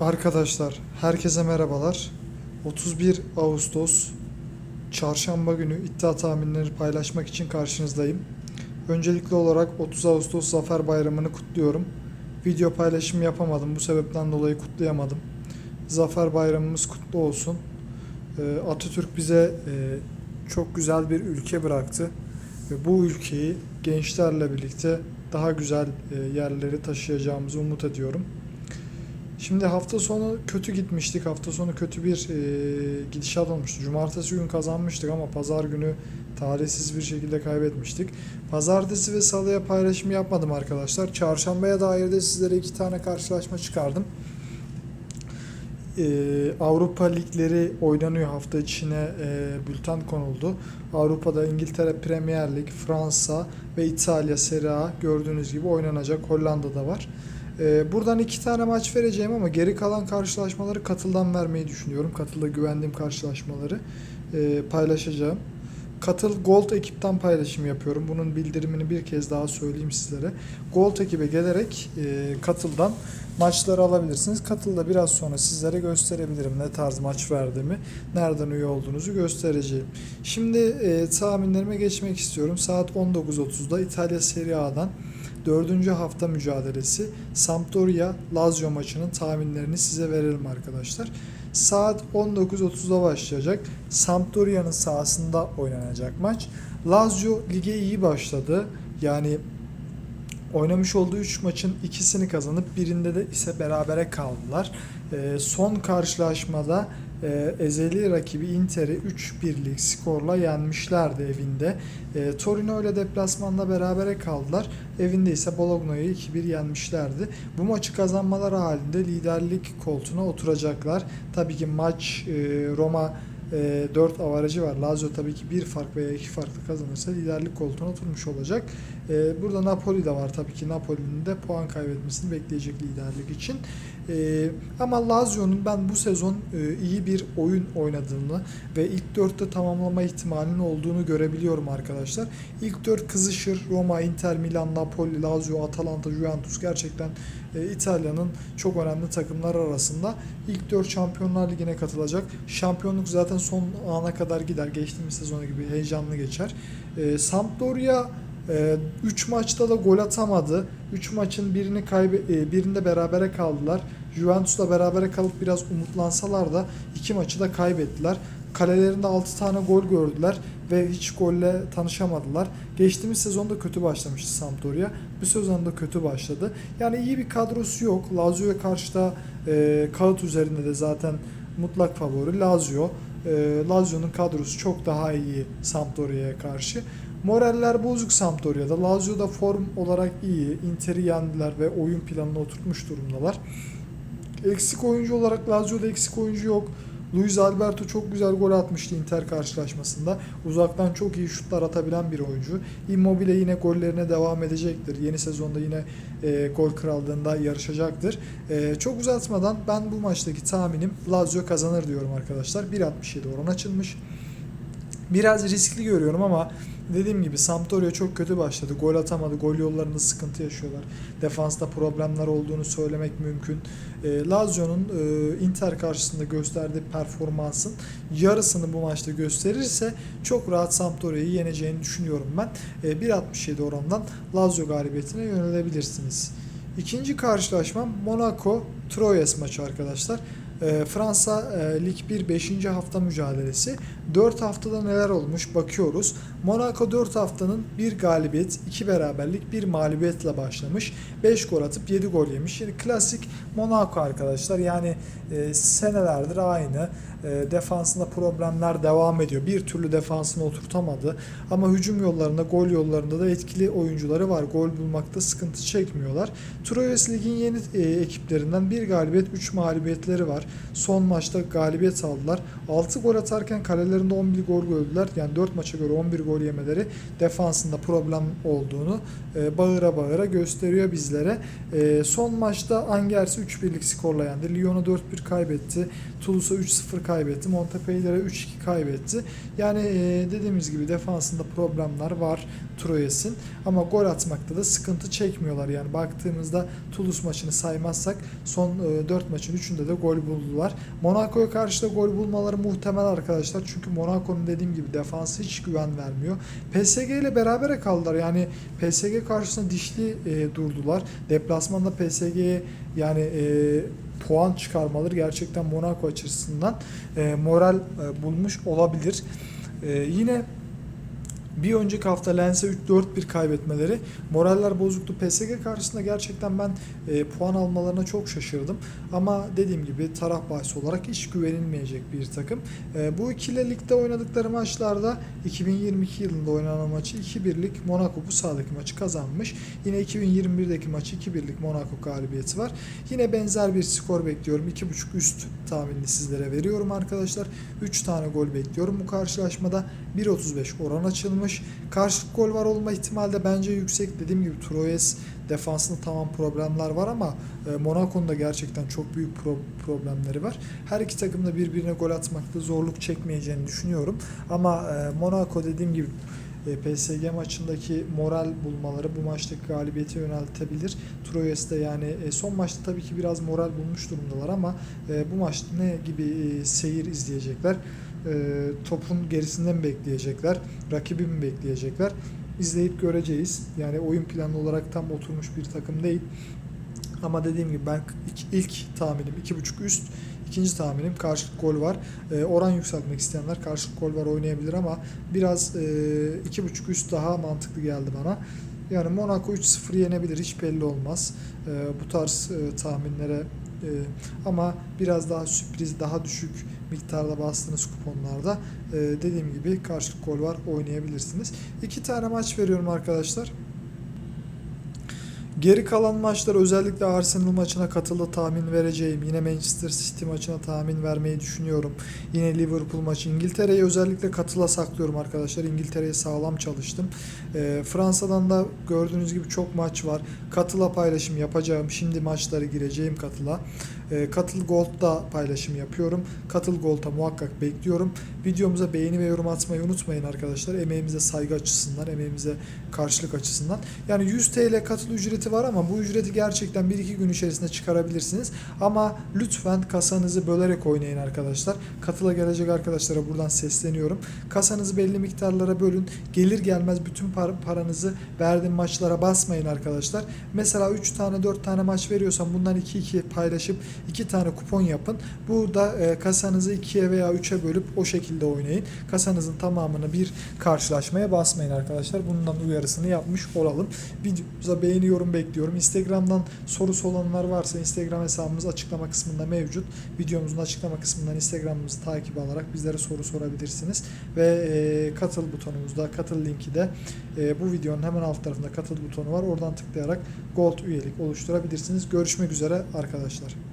Arkadaşlar, herkese merhabalar. 31 Ağustos Çarşamba günü iddia tahminleri paylaşmak için karşınızdayım. Öncelikli olarak 30 Ağustos Zafer Bayramı'nı kutluyorum. Video paylaşımı yapamadım, bu sebepten dolayı kutlayamadım. Zafer Bayramımız kutlu olsun. Ee, Atatürk bize e, çok güzel bir ülke bıraktı ve bu ülkeyi gençlerle birlikte daha güzel e, yerlere taşıyacağımızı umut ediyorum. Şimdi hafta sonu kötü gitmiştik. Hafta sonu kötü bir e, gidişat olmuştu. Cumartesi gün kazanmıştık ama pazar günü talihsiz bir şekilde kaybetmiştik. Pazartesi ve salıya paylaşım yapmadım arkadaşlar. Çarşambaya dair de sizlere iki tane karşılaşma çıkardım. E, Avrupa ligleri oynanıyor hafta içine e, bülten konuldu. Avrupa'da İngiltere Premier Lig, Fransa ve İtalya Serie A gördüğünüz gibi oynanacak. Hollanda'da var. Ee, buradan iki tane maç vereceğim ama geri kalan karşılaşmaları katıldan vermeyi düşünüyorum. Katılda güvendiğim karşılaşmaları e, paylaşacağım. Katıl Gold ekipten paylaşım yapıyorum. Bunun bildirimini bir kez daha söyleyeyim sizlere. Gold ekibe gelerek e, katıldan maçları alabilirsiniz. Katılda biraz sonra sizlere gösterebilirim ne tarz maç verdiğimi, nereden üye olduğunuzu göstereceğim. Şimdi e, tahminlerime geçmek istiyorum. Saat 19.30'da İtalya Serie A'dan Dördüncü hafta mücadelesi Sampdoria Lazio maçının tahminlerini size verelim arkadaşlar. Saat 19.30'da başlayacak. Sampdoria'nın sahasında oynanacak maç. Lazio lige iyi başladı. Yani oynamış olduğu 3 maçın ikisini kazanıp birinde de ise berabere kaldılar. Ee, son karşılaşmada e, ezeli rakibi Inter'i 3-1'lik skorla yenmişlerdi evinde. E, Torino ile deplasmanda berabere kaldılar. Evinde ise Bologna'yı 2-1 yenmişlerdi. Bu maçı kazanmaları halinde liderlik koltuğuna oturacaklar. Tabii ki maç e, Roma e, 4 avarajı var. Lazio tabii ki bir fark veya iki farklı kazanırsa liderlik koltuğuna oturmuş olacak. E, burada Napoli de var tabii ki. Napoli'nin de puan kaybetmesini bekleyecek liderlik için. E, ama Lazio'nun ben bu sezon e, iyi bir oyun oynadığını ve ilk dörtte tamamlama ihtimalinin olduğunu görebiliyorum arkadaşlar. İlk dört kızışır. Roma, Inter, Milan, Napoli, Lazio, Atalanta, Juventus gerçekten e, İtalya'nın çok önemli takımlar arasında. İlk dört Şampiyonlar Ligi'ne katılacak. Şampiyonluk zaten son ana kadar gider. Geçtiğimiz sezonu gibi heyecanlı geçer. E, Sampdoria 3 maçta da gol atamadı. 3 maçın birini kaybe e, birinde berabere kaldılar. Juventus'la berabere kalıp biraz umutlansalar da iki maçı da kaybettiler. Kalelerinde 6 tane gol gördüler ve hiç golle tanışamadılar. Geçtiğimiz sezonda kötü başlamıştı Sampdoria. Bu sezonda kötü başladı. Yani iyi bir kadrosu yok. Lazio'ya karşı da e, kağıt üzerinde de zaten mutlak favori Lazio. E, Lazio'nun kadrosu çok daha iyi Sampdoria'ya karşı. Moraller bozuk Sampdoria'da. Lazio'da form olarak iyi. Inter'i yendiler ve oyun planını oturtmuş durumdalar. Eksik oyuncu olarak Lazio'da eksik oyuncu yok. Luis Alberto çok güzel gol atmıştı Inter karşılaşmasında. Uzaktan çok iyi şutlar atabilen bir oyuncu. Immobile yine gollerine devam edecektir. Yeni sezonda yine e, gol krallığında yarışacaktır. E, çok uzatmadan ben bu maçtaki tahminim Lazio kazanır diyorum arkadaşlar. 1.67 oran açılmış. Biraz riskli görüyorum ama dediğim gibi Sampdoria çok kötü başladı. Gol atamadı. Gol yollarında sıkıntı yaşıyorlar. Defansta problemler olduğunu söylemek mümkün. E, Lazio'nun e, Inter karşısında gösterdiği performansın yarısını bu maçta gösterirse çok rahat Sampdoria'yı yeneceğini düşünüyorum ben. E, 1.67 orandan Lazio galibiyetine yönelebilirsiniz. İkinci karşılaşma Monaco Troyes maçı arkadaşlar. E, Fransa e, Lig 1 5. hafta mücadelesi. 4 haftada neler olmuş bakıyoruz. Monaco 4 haftanın 1 galibiyet, 2 beraberlik, 1 mağlubiyetle başlamış. 5 gol atıp 7 gol yemiş. Yani klasik Monaco arkadaşlar. Yani e, senelerdir aynı. E, defansında problemler devam ediyor. Bir türlü defansını oturtamadı. Ama hücum yollarında, gol yollarında da etkili oyuncuları var. Gol bulmakta sıkıntı çekmiyorlar. Troyes Lig'in yeni e, ekiplerinden bir galibiyet, 3 mağlubiyetleri var. Son maçta galibiyet aldılar. 6 gol atarken kaleleri maçlarında 11 gol gördüler. Yani 4 maça göre 11 gol yemeleri defansında problem olduğunu e, bağıra bağıra gösteriyor bizlere. E, son maçta Angers'i 3-1'lik skorla yendi. Lyon'a 4-1 kaybetti. Toulouse'a 3-0 kaybetti. Montpellier'e 3-2 kaybetti. Yani e, dediğimiz gibi defansında problemler var Troyes'in. Ama gol atmakta da sıkıntı çekmiyorlar. Yani baktığımızda Toulouse maçını saymazsak son 4 maçın 3'ünde de gol buldular. Monaco'ya karşı da gol bulmaları muhtemel arkadaşlar. Çünkü Monaco'nun dediğim gibi defansı hiç güven vermiyor. PSG ile berabere kaldılar. Yani PSG karşısında dişli e, durdular. Deplasmanda PSG'ye yani e, puan çıkarmaları gerçekten Monaco açısından e, moral e, bulmuş olabilir. E, yine bir önceki hafta Lens'e 3-4-1 kaybetmeleri moraller bozuktu. PSG karşısında gerçekten ben e, puan almalarına çok şaşırdım. Ama dediğim gibi taraf bahsi olarak hiç güvenilmeyecek bir takım. E, bu ikili ligde oynadıkları maçlarda 2022 yılında oynanan maçı 2-1'lik Monaco bu sahadaki maçı kazanmış. Yine 2021'deki maçı 2-1'lik Monaco galibiyeti var. Yine benzer bir skor bekliyorum. 2.5 üst tahminini sizlere veriyorum arkadaşlar. 3 tane gol bekliyorum bu karşılaşmada. 1.35 oran açılmış. Karşılık gol var olma ihtimali de bence yüksek. Dediğim gibi Troyes defansında tamam problemler var ama e, Monaco'nun da gerçekten çok büyük pro- problemleri var. Her iki takım da birbirine gol atmakta zorluk çekmeyeceğini düşünüyorum. Ama e, Monaco dediğim gibi e, PSG maçındaki moral bulmaları bu maçtaki galibiyete yöneltebilir. Troyes de yani son maçta tabii ki biraz moral bulmuş durumdalar ama bu maçta ne gibi seyir izleyecekler? E, topun gerisinden bekleyecekler? Rakibi mi bekleyecekler? İzleyip göreceğiz. Yani oyun planı olarak tam oturmuş bir takım değil. Ama dediğim gibi ben ilk, ilk tahminim 2.5 üst, ikinci tahminim karşılık gol var. E, oran yükseltmek isteyenler karşılık gol var oynayabilir ama biraz e, 2.5 üst daha mantıklı geldi bana. Yani Monaco 3-0 yenebilir hiç belli olmaz. E, bu tarz e, tahminlere e, ama biraz daha sürpriz, daha düşük miktarda bastığınız kuponlarda e, dediğim gibi karşılık gol var oynayabilirsiniz. İki tane maç veriyorum arkadaşlar. Geri kalan maçlar özellikle Arsenal maçına katılı tahmin vereceğim. Yine Manchester City maçına tahmin vermeyi düşünüyorum. Yine Liverpool maçı. İngiltere'yi özellikle katıla saklıyorum arkadaşlar. İngiltere'ye sağlam çalıştım. E, Fransa'dan da gördüğünüz gibi çok maç var. Katıla paylaşım yapacağım. Şimdi maçları gireceğim katıla. E, Katıl Gold'da paylaşım yapıyorum. Katıl Gold'a muhakkak bekliyorum. Videomuza beğeni ve yorum atmayı unutmayın arkadaşlar. Emeğimize saygı açısından, emeğimize karşılık açısından. Yani 100 TL katıl ücreti var ama bu ücreti gerçekten 1-2 gün içerisinde çıkarabilirsiniz. Ama lütfen kasanızı bölerek oynayın arkadaşlar. Katıla gelecek arkadaşlara buradan sesleniyorum. Kasanızı belli miktarlara bölün. Gelir gelmez bütün par- paranızı verdiğim maçlara basmayın arkadaşlar. Mesela 3 tane 4 tane maç veriyorsam bundan 2-2 paylaşıp 2 tane kupon yapın. Burada e, kasanızı 2'ye veya 3'e bölüp o şekilde oynayın. Kasanızın tamamını bir karşılaşmaya basmayın arkadaşlar. Bundan uyarısını yapmış olalım. Videomuza beğeni yorum bekliyorum. Instagram'dan sorusu olanlar varsa Instagram hesabımız açıklama kısmında mevcut. Videomuzun açıklama kısmından Instagram'ımızı takip alarak bizlere soru sorabilirsiniz. Ve e, katıl butonumuzda, katıl linki de e, bu videonun hemen alt tarafında katıl butonu var. Oradan tıklayarak Gold üyelik oluşturabilirsiniz. Görüşmek üzere arkadaşlar.